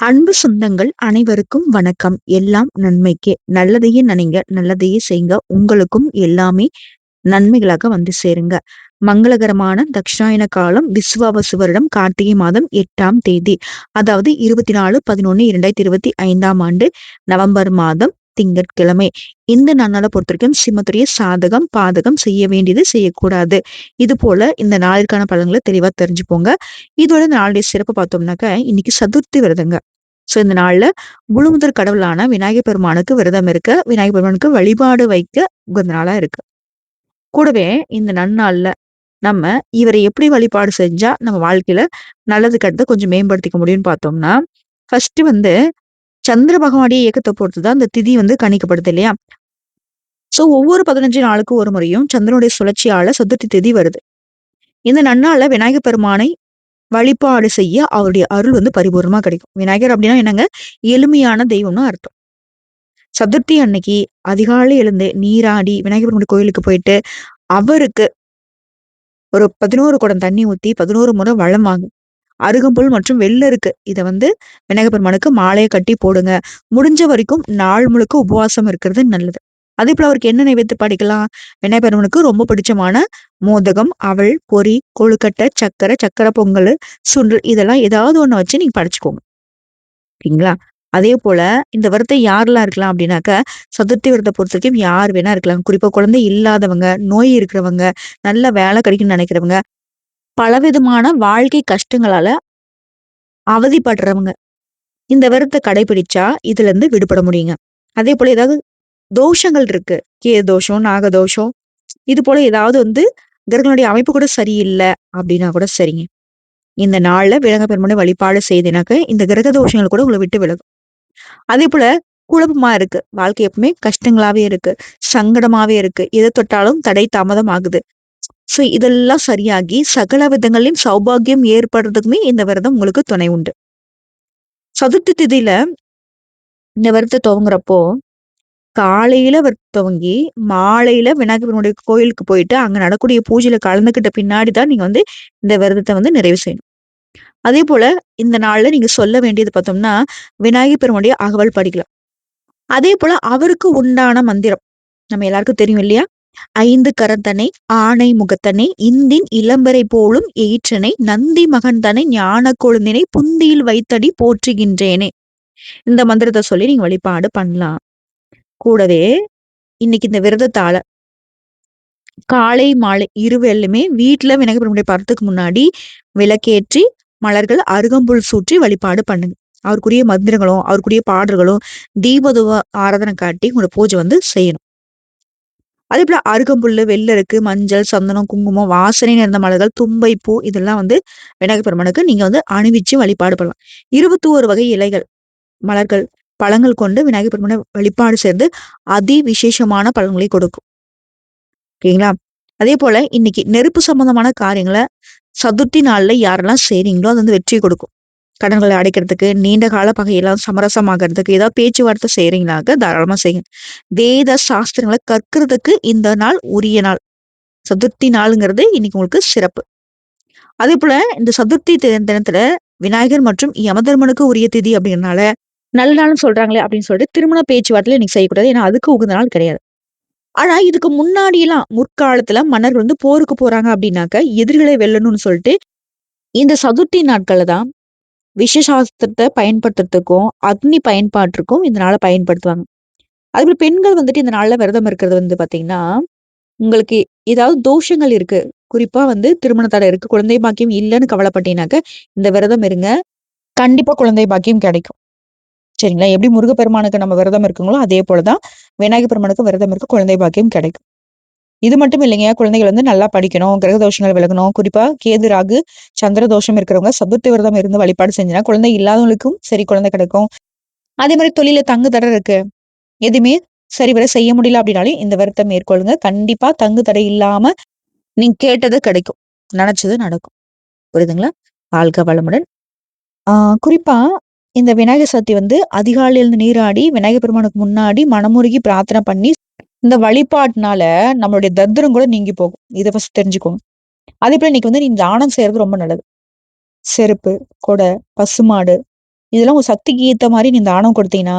அன்பு சொந்தங்கள் அனைவருக்கும் வணக்கம். எல்லாம் நன்மைக்கே. நல்லதையே நினைங்க நல்லதையே செய்யுங்க உங்களுக்கும் எல்லாமே நன்மைகளாக வந்து சேருங்க. மங்களகரமான தட்சிணாயன காலம் விஸ்வாவசு வருடம் கார்த்திகை மாதம் எட்டாம் தேதி. அதாவது இருபத்தி நாலு பதினொன்னு இரண்டாயிரத்தி இருபத்தி ஐந்தாம் ஆண்டு நவம்பர் மாதம் திங்கட்கிழமை. இந்த நன்னாளை பொறுத்த வரைக்கும் சிம்மத்துடைய சாதகம் பாதகம் செய்ய வேண்டியது செய்யக்கூடாது. இது போல இந்த நாளிற்கான பலன்களை தெளிவா தெரிஞ்சுப்போங்க இதோட நாளுடைய சிறப்பு பார்த்தோம்னாக்க இன்னைக்கு சதுர்த்தி விரதங்க. ஸோ இந்த நாள்ல முழுமுதல் கடவுளான விநாயகர் பெருமானுக்கு விரதம் இருக்க விநாயகர் பெருமானுக்கு வழிபாடு வைக்க உகந்த நாளா இருக்கு. கூடவே இந்த நன்னாள்ல நம்ம இவரை எப்படி வழிபாடு செஞ்சா நம்ம வாழ்க்கையில நல்லது கெட்டது கொஞ்சம் மேம்படுத்திக்க முடியும்னு பார்த்தோம்னா ஃபர்ஸ்ட் வந்து சந்திர பகவானுடைய இயக்கத்தை பொறுத்து தான் இந்த திதி வந்து கணிக்கப்படுது இல்லையா? ஸோ ஒவ்வொரு பதினஞ்சு நாளுக்கு ஒரு முறையும் சந்திரனுடைய சுழற்சியால சதுர்த்தி திதி வருது. இந்த நன்னால விநாயகர் பெருமானை வழிபாடு செய்ய அவருடைய அருள் வந்து பரிபூர்ணமா கிடைக்கும். விநாயகர் அப்படின்னா என்னங்க? எளிமையான தெய்வம்னு அர்த்தம். சதுர்த்தி அன்னைக்கு அதிகாலை எழுந்து நீராடி விநாயகர் பெருமாள் கோயிலுக்கு போயிட்டு அவருக்கு ஒரு பதினோரு குடம் தண்ணி ஊத்தி பதினோரு முறை வளம் வாங்கும். அருகம்புல் மற்றும் வெள்ளருக்கு. இதை வந்து விநாயகர் பெருமானுக்கு மாலையை கட்டி போடுங்க. முடிஞ்ச வரைக்கும் நாள் முழுக்க உபவாசம் இருக்கிறது நல்லது. அதே போல அவருக்கு என்ன நைவேத்து படிக்கலாம்? விநாயகர் பெருமானுக்கு ரொம்ப பிடிச்சமான மோதகம் அவள் பொறி கொழுக்கட்டை சக்கரை சக்கரை பொங்கல் சுண்டல் இதெல்லாம் ஏதாவது ஒண்ணு வச்சு நீங்க படிச்சுக்கோங்க. ஓகேங்களா அதே போல இந்த விரதத்தை யாரெல்லாம் இருக்கலாம் அப்படின்னாக்க சதுர்த்தி விரதத்தை பொறுத்த வரைக்கும் யார் வேணா இருக்கலாம். குறிப்பா குழந்தை இல்லாதவங்க நோய் இருக்கிறவங்க நல்ல வேலை கிடைக்கும்னு நினைக்கிறவங்க பலவிதமான வாழ்க்கை கஷ்டங்களால அவதிப்படுறவங்க. இந்த விரத்தை கடைபிடிச்சா இதுல இருந்து விடுபட முடியுங்க. அதே போல ஏதாவது தோஷங்கள் இருக்கு. கே தோஷம் நாகதோஷம் இது போல ஏதாவது வந்து கிரகங்களுடைய அமைப்பு கூட சரியில்லை அப்படின்னா கூட சரிங்க. இந்த நாள்ல விலங்க பெருமனை வழிபாடு செய்தேனாக்க இந்த கிரக தோஷங்கள் கூட உங்களை விட்டு விலகும். அதே போல குழப்பமா இருக்கு. வாழ்க்கை எப்பவுமே கஷ்டங்களாவே இருக்கு. சங்கடமாவே இருக்கு. எதை தொட்டாலும் தடை தாமதம் ஆகுது ஸோ இதெல்லாம் சரியாகி சகல விதங்களின் சௌபாகியம் ஏற்படுறதுக்குமே இந்த விரதம் உங்களுக்கு துணை உண்டு. சதுர்த்தி திதியில இந்த விரதத்தை துவங்குறப்போ காலையில துவங்கி மாலையில விநாயகரனுடைய கோயிலுக்கு போயிட்டு அங்க நடக்கூடிய பூஜையில கலந்துக்கிட்ட பின்னாடி தான் நீங்க வந்து இந்த விரதத்தை வந்து நிறைவு செய்யணும். அதே போல இந்த நாள்ல நீங்க சொல்ல வேண்டியது பார்த்தோம்னா விநாயகர் பெருமானுடைய அகவல் படிக்கலாம். அதே போல அவருக்கு உண்டான மந்திரம் நம்ம எல்லாருக்கும் தெரியும் இல்லையா? ஐந்து கரந்தனை ஆணை முகத்தனை இந்தின் இளம்பரை போலும் ஏற்றனை நந்தி மகன் தனை ஞான கொழுந்தினை புந்தியில் வைத்தடி போற்றுகின்றேனே. இந்த மந்திரத்தை சொல்லி நீங்க வழிபாடு பண்ணலாம். கூடவே இன்னைக்கு இந்த விரதத்தால காலை மாலை இருவேளுமே வீட்டுல விநாயகர் பெருமையை படத்துக்கு முன்னாடி விளக்கேற்றி மலர்கள் அருகம்புல் சூற்றி வழிபாடு பண்ணுங்க. அவருக்குரிய மந்திரங்களும் அவருக்குரிய பாடல்களும் தீபதுவ ஆராதனை காட்டி உங்களோட பூஜை வந்து செய்யணும். அதே போல அருகம்புல்லு வெள்ளருக்கு மஞ்சள் சந்தனம் குங்குமம் வாசனை நிறைந்த மலர்கள் தும்பை பூ இதெல்லாம் வந்து விநாயகர் பெருமானுக்கு நீங்க வந்து அணிவிச்சு வழிபாடு பண்ணலாம். இருபத்தி ஒரு வகை இலைகள் மலர்கள் பழங்கள் கொண்டு விநாயகர் பெருமானை வழிபாடு சேர்ந்து அதி விசேஷமான பலன்களை கொடுக்கும். ஓகேங்களா? அதே போல இன்னைக்கு நெருப்பு சம்பந்தமான காரியங்களை சதுர்த்தி நாள்ல யாரெல்லாம் செய்றீங்களோ அது வந்து வெற்றி கொடுக்கும். கடன்களை அடைக்கிறதுக்கு நீண்ட கால பகையெல்லாம் சமரசமாகிறதுக்கு ஏதாவது பேச்சுவார்த்தை செய்கிறீங்களாக தாராளமாக செய்யுங்க. வேத சாஸ்திரங்களை கற்கிறதுக்கு இந்த நாள் உரிய நாள். சதுர்த்தி நாளுங்கிறது இன்னைக்கு உங்களுக்கு சிறப்பு. அதே போல இந்த சதுர்த்தி தினத்துல விநாயகர் மற்றும் யமதர்மனுக்கு உரிய திதி அப்படிங்கறனால நல்ல நாள்னு சொல்றாங்களே அப்படின்னு சொல்லிட்டு திருமண பேச்சுவார்த்தையில இன்னைக்கு செய்யக்கூடாது. ஏன்னா அதுக்கு உகந்த நாள் கிடையாது. ஆனா இதுக்கு முன்னாடி எல்லாம் முற்காலத்துல மன்னர்கள் வந்து போருக்கு போறாங்க அப்படின்னாக்க எதிரிகளை வெல்லணும்னு சொல்லிட்டு இந்த சதுர்த்தி நாட்கள்ல தான் விஷசாஸ்திரத்தை பயன்படுத்துறதுக்கும் அக்னி பயன்பாட்டிற்கும் இந்த நாளை பயன்படுத்துவாங்க அதுபோல் பெண்கள் வந்துட்டு இந்த நாளில் விரதம் இருக்கிறது வந்து பார்த்தீங்கன்னா உங்களுக்கு ஏதாவது தோஷங்கள் இருக்கு. குறிப்பா வந்து திருமண தடை இருக்கு. குழந்தை பாக்கியம் இல்லைன்னு கவலைப்பட்டீங்கன்னாக்க இந்த விரதம் இருங்க. கண்டிப்பா குழந்தை பாக்கியம் கிடைக்கும். சரிங்களா? எப்படி முருகப்பெருமானுக்கு நம்ம விரதம் இருக்குங்களோ அதே போலதான் விநாயகர் பெருமானுக்கு விரதம் இருக்கு குழந்தை பாக்கியம் கிடைக்கும். இது மட்டும் இல்லைங்க குழந்தைகள் வந்து நல்லா படிக்கணும் கிரக தோஷங்கள் விலகணும். குறிப்பா கேது ராகு சந்திர தோஷம் இருக்கிறவங்க சதுர்த்தி விரதம் இருந்து வழிபாடு செஞ்சா குழந்தை இல்லாதவங்களுக்கும் சரி குழந்தை கிடைக்கும். அதே மாதிரி தொழில தங்கு தடை இருக்கு. எதுவுமே சரிவர செய்ய முடியல அப்படின்னாலும் இந்த விரத்தை மேற்கொள்ளுங்க. கண்டிப்பா தங்கு தடை இல்லாம நீங்க கேட்டது கிடைக்கும். நினைச்சது நடக்கும். புரியுதுங்களா? வாழ்க வளமுடன். ஆஹ் குறிப்பா இந்த விநாயகர் சதுர்த்தி வந்து அதிகாலையிலிருந்து நீராடி விநாயகர் பெருமானுக்கு முன்னாடி மனமுருகி பிரார்த்தனை பண்ணி இந்த வழிபாட்டினால நம்மளுடைய தத்திரம் கூட நீங்கி போகும். இதை ஃபர்ஸ்ட் தெரிஞ்சுக்கோங்க. அதே போல இன்னைக்கு வந்து நீ தானம் செய்யறது ரொம்ப நல்லது. செருப்பு கொடை பசுமாடு இதெல்லாம் ஒரு சக்திக்கு ஏத்த மாதிரி நீ தானம் கொடுத்தீங்கன்னா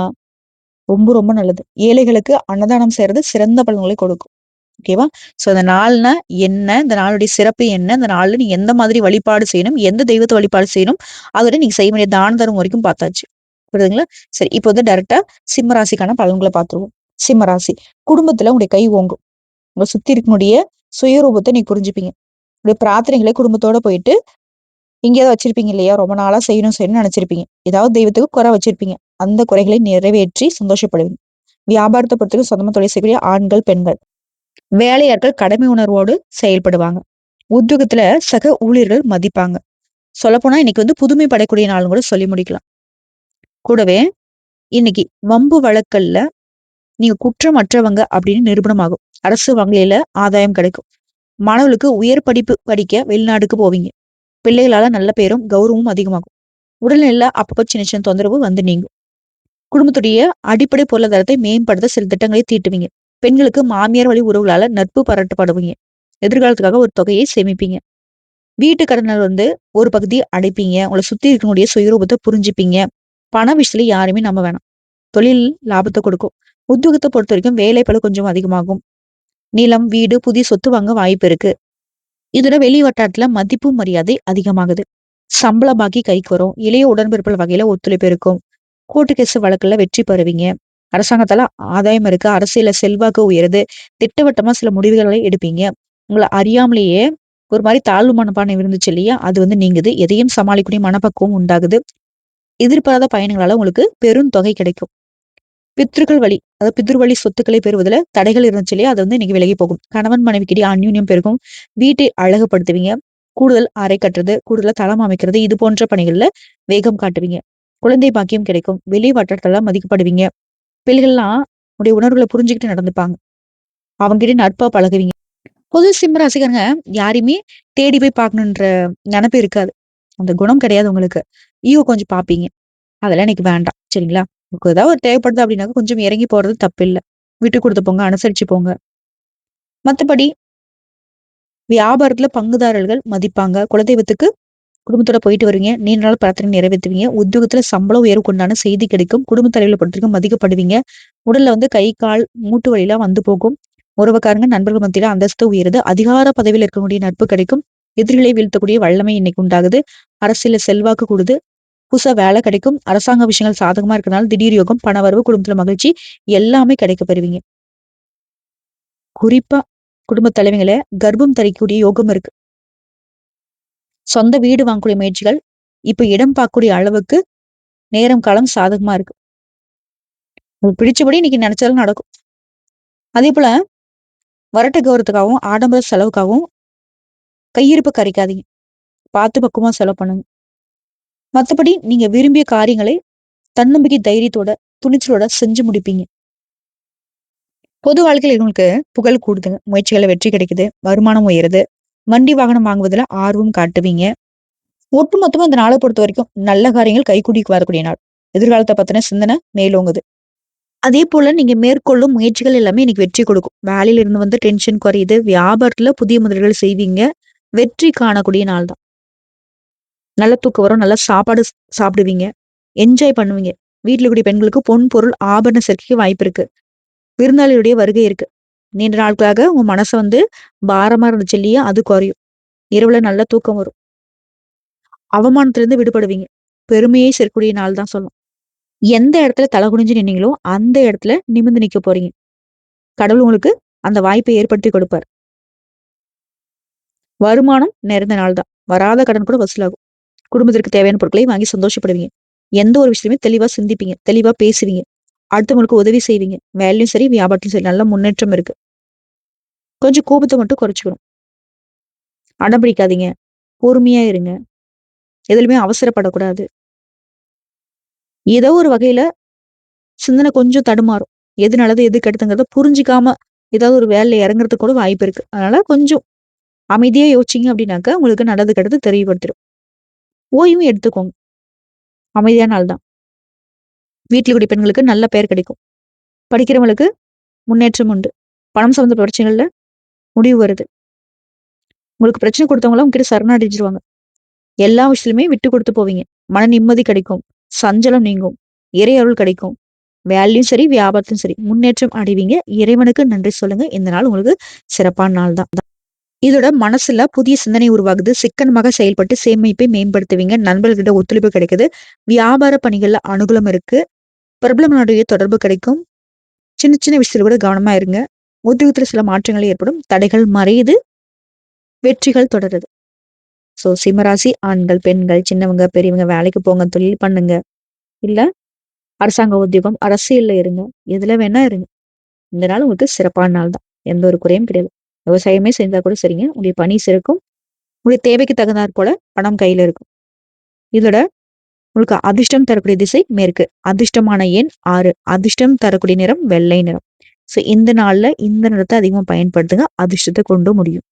ரொம்ப ரொம்ப நல்லது. ஏழைகளுக்கு அன்னதானம் செய்யறது சிறந்த பலன்களை கொடுக்கும். ஓகேவா சோ அந்த நாள்னா என்ன இந்த நாளுடைய சிறப்பு என்ன இந்த நாள்ல நீ எந்த மாதிரி வழிபாடு செய்யணும் எந்த தெய்வத்தை வழிபாடு செய்யணும் அதோட நீங்க செய்ய வேண்டிய தான தரம் வரைக்கும் பார்த்தாச்சு. புரியுதுங்களா? சரி இப்போ வந்து டைரக்டா சிம்மராசிக்கான பலன்களை பார்த்துருவோம். சிம்மராசி. குடும்பத்துல உங்களுடைய கை ஓங்கும். உங்க சுத்தி இருக்கக்கூடிய சுயரூபத்தை நீ புரிஞ்சுப்பீங்க. உங்களுடைய பிரார்த்தனைகளை குடும்பத்தோட போயிட்டு எங்கேயாவது வச்சிருப்பீங்க இல்லையா? ரொம்ப நாளா செய்யணும் செய்யணும்னு நினைச்சிருப்பீங்க. ஏதாவது தெய்வத்துக்கு குறை வச்சிருப்பீங்க. அந்த குறைகளை நிறைவேற்றி சந்தோஷப்படுவீங்க. வியாபாரத்தை பொறுத்தவரைக்கும் சொந்தமா தொழில் செய்யக்கூடிய ஆண்கள் பெண்கள். வேலையாட்கள் கடமை உணர்வோடு செயல்படுவாங்க. உத்தியோகத்துல சக ஊழியர்கள் மதிப்பாங்க. சொல்லப்போனா இன்னைக்கு வந்து புதுமை படக்கூடிய நாளும் கூட சொல்லி முடிக்கலாம். கூடவே இன்னைக்கு வம்பு வழக்கல்ல நீங்க குற்றமற்றவங்க அப்படின்னு நிரூபணமாகும். அரசு வங்கியில ஆதாயம் கிடைக்கும். மாணவர்களுக்கு உயர் படிப்பு படிக்க வெளிநாடுக்கு போவீங்க. பிள்ளைகளால நல்ல பேரும் கௌரவமும் அதிகமாகும். உடல்நிலையில அப்பப்போ சின்ன சின்ன தொந்தரவு வந்து நீங்கும். குடும்பத்துடைய அடிப்படை பொருளாதாரத்தை மேம்படுத்த சில திட்டங்களை தீட்டுவீங்க. பெண்களுக்கு மாமியார் வழி உறவுகளால நட்பு பாராட்டப்படுவீங்க. எதிர்காலத்துக்காக ஒரு தொகையை சேமிப்பீங்க. வீட்டு கடனில் வந்து ஒரு பகுதி அடைப்பீங்க. உங்களை சுத்தி இருக்கக்கூடிய சுயரூபத்தை புரிஞ்சுப்பீங்க. பண விஷயத்துல யாருமே நம்ப வேணாம். தொழில் லாபத்தை கொடுக்கும். உத்தியோகத்தை பொறுத்த வரைக்கும் வேலைப்பளு கொஞ்சம் அதிகமாகும். நிலம் வீடு புதிய சொத்து வாங்க வாய்ப்பு இருக்கு. இதோட வெளி வட்டாரத்துல மதிப்பு மரியாதை அதிகமாகுது. சம்பள பாக்கி கைக்கு வரும். இளைய உடன்பிறப்புகள் வகையில ஒத்துழைப்பு இருக்கும். கோர்ட்டு கேஸ் வழக்குல வெற்றி பெறுவீங்க. அரசாங்கத்தால ஆதாயம் இருக்கு. அரசியல செல்வாக்கு உயருது. திட்டவட்டமா சில முடிவுகளை எடுப்பீங்க. உங்களை அறியாமலேயே ஒரு மாதிரி தாழ்வு மனப்பான்மை இருந்துச்சு இல்லையா? அது வந்து நீங்குது. எதையும் சமாளிக்கூடிய மனப்பக்குவம் உண்டாகுது. எதிர்பாராத பயணங்களால உங்களுக்கு பெரும் தொகை கிடைக்கும். பித்ருக்கள் வழி அதாவது பித்ரு வழி சொத்துக்களை பெறுவதில் தடைகள் இருந்துச்சு இல்லையா? அது வந்து இன்னைக்கு விலகி போகும். கணவன் மனைவிக்கிடையே அந்யூன்யம் பெருகும். வீட்டை அழகுபடுத்துவீங்க. கூடுதல் அறை கட்டுறது கூடுதல் தளம் அமைக்கிறது இது போன்ற பணிகள்ல வேகம் காட்டுவீங்க. குழந்தை பாக்கியம் கிடைக்கும். வெளி வட்டத்தெல்லாம் மதிக்கப்படுவீங்க. பிள்ளைகள்லாம் உடைய உணர்வுகளை புரிஞ்சுக்கிட்டு நடந்துப்பாங்க. அவங்ககிட்ட நட்பா பழகுவீங்க. பொது சிம்ம ரசிகருங்க யாரையுமே தேடி போய் பார்க்கணுன்ற நினப்பு இருக்காது. அந்த குணம் கிடையாது உங்களுக்கு. ஈகோ கொஞ்சம் பார்ப்பீங்க. அதெல்லாம் இன்னைக்கு வேண்டாம். சரிங்களா? உங்களுக்கு ஏதாவது ஒரு தேவைப்படுது அப்படின்னாக்க கொஞ்சம் இறங்கி போறது தப்பில்லை. விட்டு கொடுத்து போங்க அனுசரிச்சு போங்க. மற்றபடி வியாபாரத்துல பங்குதாரர்கள் மதிப்பாங்க. குலதெய்வத்துக்கு குடும்பத்தோட போயிட்டு வருவீங்க. நீண்ட நாள் பிரார்த்தனை நிறைவேற்றுவீங்க. உத்தியோகத்துல சம்பளம் உயர்வு கொண்டான செய்தி கிடைக்கும். குடும்ப தலைவில பொறுத்திருக்கும் மதிக்கப்படுவீங்க. உடல்ல வந்து கை கால் மூட்டு வழியெல்லாம் வந்து போகும். உறவுக்காரங்க நண்பர்கள் மத்தியில அந்தஸ்து உயருது. அதிகார பதவியில் இருக்கக்கூடிய நட்பு கிடைக்கும். எதிரிகளை வீழ்த்தக்கூடிய வல்லமை இன்னைக்கு உண்டாகுது. அரசியல செல்வாக்கு கூடுது. புதுசா வேலை கிடைக்கும் அரசாங்க விஷயங்கள் சாதகமா இருக்கிறதுனால திடீர் யோகம் பணவரவு குடும்பத்துல மகிழ்ச்சி எல்லாமே கிடைக்க பெறுவீங்க. குறிப்பா குடும்ப தலைவிகளை கர்ப்பம் தரிக்கக்கூடிய யோகம் இருக்கு. சொந்த வீடு வாங்கக்கூடிய முயற்சிகள் இப்ப இடம் பார்க்கக்கூடிய அளவுக்கு நேரம் காலம் சாதகமா இருக்கு. பிடிச்சபடி இன்னைக்கு நினைச்சாலும் நடக்கும். அதே போல வரட்டு கௌரவத்துக்காகவும் ஆடம்பர செலவுக்காகவும் கையிருப்பு கரைக்காதீங்க. பார்த்து பக்குவமா செலவு பண்ணுங்க. மற்றபடி நீங்க விரும்பிய காரியங்களை தன்னம்பிக்கை தைரியத்தோட துணிச்சலோட செஞ்சு முடிப்பீங்க. பொது வாழ்க்கையில் உங்களுக்கு புகழ் கூடுதுங்க. முயற்சிகளை வெற்றி கிடைக்குது. வருமானம் உயருது. வண்டி வாகனம் வாங்குவதில் ஆர்வம் காட்டுவீங்க. ஒட்டுமொத்தமா இந்த நாளை பொறுத்த வரைக்கும் நல்ல காரியங்கள் கைகூடிக்கு வரக்கூடிய நாள். எதிர்காலத்தை பத்தின சிந்தனை மேலோங்குது. அதே போல நீங்க மேற்கொள்ளும் முயற்சிகள் எல்லாமே இன்னைக்கு வெற்றி கொடுக்கும். வேலையில இருந்து வந்து டென்ஷன் குறையுது. வியாபாரத்துல புதிய முதல்கள் செய்வீங்க. வெற்றி காணக்கூடிய நாள் தான். நல்ல தூக்கம் வரும் நல்ல சாப்பாடு சாப்பிடுவீங்க. என்ஜாய் பண்ணுவீங்க. வீட்டில் கூடிய பெண்களுக்கு பொன் பொருள் ஆபரண சேர்க்கைக்கு வாய்ப்பு இருக்கு. விருந்தாளியுடைய வருகை இருக்கு. நீண்ட நாட்களாக உங்க மனசு வந்து பாரமா இருந்துச்சு இல்லையா? அது குறையும். இரவுல நல்ல தூக்கம் வரும். அவமானத்திலிருந்து விடுபடுவீங்க. பெருமையை சேர்க்கக்கூடிய நாள் தான் சொல்லும். எந்த இடத்துல தலை குனிஞ்சு நின்னீங்களோ அந்த இடத்துல நிமிந்து நிக்க போறீங்க. கடவுள் உங்களுக்கு அந்த வாய்ப்பை ஏற்படுத்தி கொடுப்பார். வருமானம் நிறைந்த நாள் தான். வராத கடன் கூட வசூலாகும். குடும்பத்திற்கு தேவையான பொருட்களை வாங்கி சந்தோஷப்படுவீங்க. எந்த ஒரு விஷயத்தையுமே தெளிவா சிந்திப்பீங்க. தெளிவா பேசுவீங்க. அடுத்தவங்களுக்கு உதவி செய்வீங்க. வேலையும் சரி வியாபாரத்திலும் சரி நல்ல முன்னேற்றம் இருக்கு. கொஞ்சம் கோபத்தை மட்டும் குறைச்சிக்கணும். அடம் பிடிக்காதீங்க. பொறுமையா இருங்க. எதுலையுமே அவசரப்படக்கூடாது. ஏதோ ஒரு வகையில சிந்தனை கொஞ்சம் தடுமாறும். எது நல்லது எது கெடுத்துங்கிறத புரிஞ்சிக்காம ஏதாவது ஒரு வேலையில இறங்குறதுக்கு கூட வாய்ப்பு இருக்கு. அதனால கொஞ்சம் அமைதியா யோசிச்சிங்க அப்படின்னாக்கா உங்களுக்கு நல்லது கெடுத்து தெரியப்படுத்திடும் ஓய்வும் எடுத்துக்கோங்க. அமைதியான நாள் தான். வீட்டில் கூடிய பெண்களுக்கு நல்ல பெயர் கிடைக்கும். படிக்கிறவங்களுக்கு முன்னேற்றம் உண்டு. பணம் சம்மந்த பிரச்சனைகள்ல முடிவு வருது. உங்களுக்கு பிரச்சனை கொடுத்தவங்களாம் உங்ககிட்ட சரணடைஞ்சிருவாங்க. எல்லா விஷயத்துலையுமே விட்டு கொடுத்து போவீங்க. மன நிம்மதி கிடைக்கும். சஞ்சலம் நீங்கும். இறை அருள் கிடைக்கும். வேலையும் சரி வியாபாரத்தையும் சரி முன்னேற்றம் அடைவீங்க. இறைவனுக்கு நன்றி சொல்லுங்க. இந்த நாள் உங்களுக்கு சிறப்பான நாள் தான். இதோட மனசுல புதிய சிந்தனை உருவாகுது. சிக்கனமாக செயல்பட்டு சேமிப்பை மேம்படுத்துவீங்க. நண்பர்கிட்ட ஒத்துழைப்பு கிடைக்குது. வியாபார பணிகள்ல அனுகூலம் இருக்கு. பிரபலமனுடைய தொடர்பு கிடைக்கும். சின்ன சின்ன விஷயத்துல கூட கவனமா இருங்க. உத்தியோகத்துல சில மாற்றங்கள் ஏற்படும். தடைகள் மறையுது. வெற்றிகள் தொடருது. ஸோ சிம்மராசி ஆண்கள் பெண்கள் சின்னவங்க பெரியவங்க வேலைக்கு போங்க தொழில் பண்ணுங்க. இல்ல அரசாங்க உத்தியோகம் அரசியல்ல இருங்க. எதுல வேணா இருங்க. இந்த நாள் உங்களுக்கு சிறப்பான நாள் தான். எந்த ஒரு குறையும் கிடையாது. விவசாயமே செஞ்சா கூட சரிங்க. உங்களுடைய பணி சிறக்கும். உங்களுடைய தேவைக்கு தகுந்தாற் போல பணம் கையில இருக்கும். இதோட உங்களுக்கு அதிர்ஷ்டம் தரக்கூடிய திசை மேற்கு. அதிர்ஷ்டமான எண் ஆறு. அதிர்ஷ்டம் தரக்கூடிய நிறம் வெள்ளை நிறம். ஸோ இந்த நாள்ல இந்த நிறத்தை அதிகமா பயன்படுத்துங்க. அதிர்ஷ்டத்தை கொண்டு முடியும்.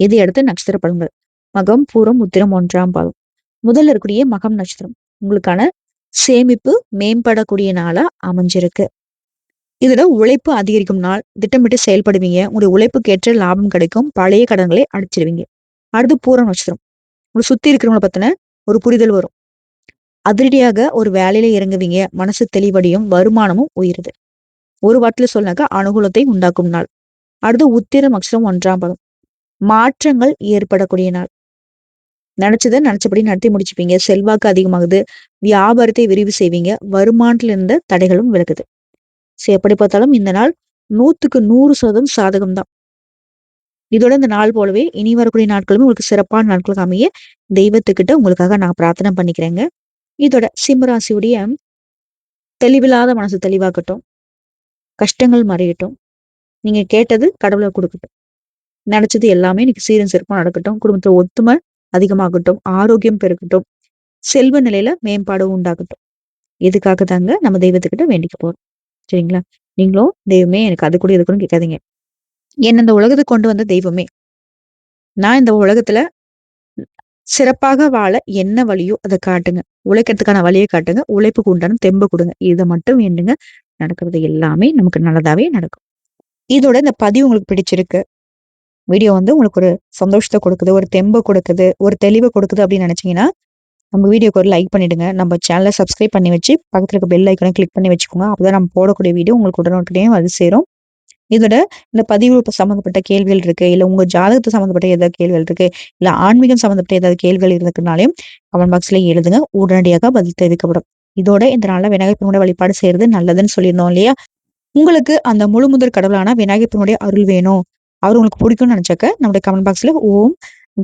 இது அடுத்து நட்சத்திர பலன்கள். மகம் பூரம் உத்திரம் ஒன்றாம் பாதம். முதல்ல இருக்கக்கூடிய மகம் நட்சத்திரம். உங்களுக்கான சேமிப்பு மேம்படக்கூடிய நாளா அமைஞ்சிருக்கு. இதுல உழைப்பு அதிகரிக்கும் நாள் திட்டமிட்டு செயல்படுவீங்க. உங்களுடைய உழைப்புக்கு ஏற்ற லாபம் கிடைக்கும். பழைய கடன்களை அடிச்சிருவீங்க. அடுத்து பூரம் நட்சத்திரம். உங்களை சுத்தி இருக்கிறவங்களை பத்தின ஒரு புரிதல் வரும். அதிரடியாக ஒரு வேலையில இறங்குவீங்க. மனசு தெளிவடையும். வருமானமும் உயருது. ஒரு வார்த்தையில சொன்னாக்கா அனுகூலத்தை உண்டாக்கும் நாள். அடுத்து உத்திரம் அக்ஷரம் ஒன்றாம் படம் மாற்றங்கள் ஏற்படக்கூடிய நாள். நினைச்சதை நினைச்சபடி நடத்தி முடிச்சுப்பீங்க. செல்வாக்கு அதிகமாகுது. வியாபாரத்தை விரிவு செய்வீங்க. வருமானத்துல இருந்த தடைகளும் விலகுது. ஸோ எப்படி பார்த்தாலும் இந்த நாள் நூற்றுக்கு நூறு சதவீதம் சாதகம் தான் இதோட இந்த நாள் போலவே இனி வரக்கூடிய நாட்களுமே உங்களுக்கு சிறப்பான நாட்களுக்கு அமைய தெய்வத்துக்கிட்ட உங்களுக்காக நான் பிரார்த்தனை பண்ணிக்கிறேங்க. இதோட சிம்மராசியுடைய தெளிவில்லாத மனசு தெளிவாக்கட்டும் கஷ்டங்கள் மறையட்டும் நீங்க கேட்டது கடவுளை கொடுக்கட்டும். நினைச்சது எல்லாமே இன்னைக்கு சீரன் சிறப்பாக நடக்கட்டும். குடும்பத்துல ஒத்துமை அதிகமாகட்டும். ஆரோக்கியம் பெருக்கட்டும் செல்வ நிலையில மேம்பாடு உண்டாகட்டும். இதுக்காக தாங்க நம்ம தெய்வத்துக்கிட்ட வேண்டிக்க போறோம். சரிங்களா? நீங்களும் தெய்வமே எனக்கு அது கூட இருக்குன்னு கேட்காதீங்க. என்ன இந்த உலகத்துக்கு கொண்டு வந்த தெய்வமே நான் இந்த உலகத்துல சிறப்பாக வாழ என்ன வழியோ அதை காட்டுங்க. உழைக்கிறதுக்கான வழியை காட்டுங்க. உழைப்புக்கு உண்டான தெம்பு கொடுங்க. இதை மட்டும் வேண்டுங்க. நடக்கிறது எல்லாமே நமக்கு நல்லதாவே நடக்கும். இதோட இந்த பதிவு உங்களுக்கு பிடிச்சிருக்கு. வீடியோ வந்து உங்களுக்கு ஒரு சந்தோஷத்தை கொடுக்குது ஒரு தெம்பை கொடுக்குது ஒரு தெளிவை கொடுக்குது அப்படின்னு நினைச்சீங்கன்னா நம்ம வீடியோக்கு ஒரு லைக் பண்ணிடுங்க. நம்ம சேனலை சப்ஸ்கிரைப் பண்ணி வச்சு பக்கத்தில் இருக்க பெல் ஐக்கனை கிளிக் பண்ணி வச்சுக்கோங்க. அப்பதான் நம்ம போடக்கூடிய வீடியோ உங்களுக்கு உடனே வந்து சேரும். இதோட இந்த பதிவு சம்மந்தப்பட்ட கேள்விகள் இருக்கு இல்லை உங்கள் ஜாதகத்தை சம்மந்தப்பட்ட ஏதாவது கேள்விகள் இருக்கு இல்லை ஆன்மீகம் சம்மந்தப்பட்ட ஏதாவது கேள்விகள் இருந்துக்குனாலையும் கமெண்ட் பாக்ஸ்ல எழுதுங்க. உடனடியாக பதில் தெரிவிக்கப்படும் இதோட இந்த நாளில் விநாயகர் வழிபாடு செய்யறது நல்லதுன்னு சொல்லியிருந்தோம் இல்லையா? உங்களுக்கு அந்த முழு முதல் கடவுளான விநாயகர் அருள் வேணும். அவர் உங்களுக்கு பிடிக்கும்னு நினைச்சாக்க நம்முடைய கமெண்ட் பாக்ஸ்ல ஓம்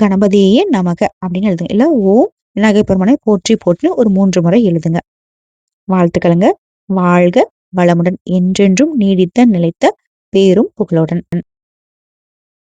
கணபதியே நமக அப்படின்னு எழுதுங்க. இல்லை ஓம் விநாயகர் போற்றி போற்றி ஒரு மூன்று முறை எழுதுங்க. வாழ்த்துக்களுங்க. வாழ்க வளமுடன் என்றென்றும் நீடித்த நிலைத்த பேரும் புகழுடன்.